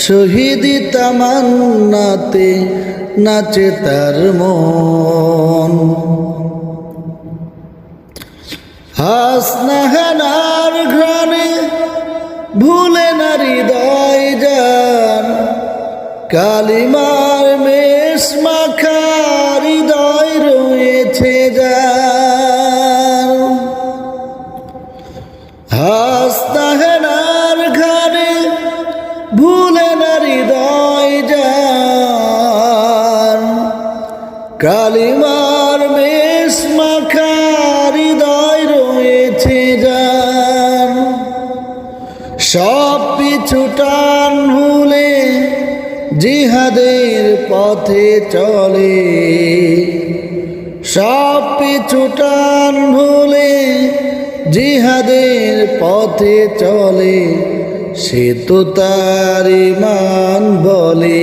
শহীদি তামান্নাতে নাচে তার মন। হাসনাহানার ঘ্রাণে ভুলে না হৃদয় যান কালিমার মেষ মাখা হৃদয় কালিমার মেষ মাখা হৃদয় রয়েছে যান সব পিছুটান ভুলে জিহাদের পথে চলে। সব পিছুটান ভুলে জিহাদের পথে চলে, সে তো তার ইমান বলে।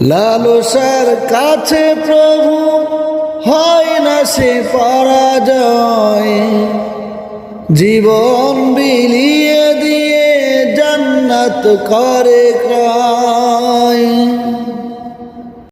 লালসার কাছে প্রভু হয় না সে পরাজয়। জীবন বিলিয়ে দিয়ে জান্নাত করে ক্রয়।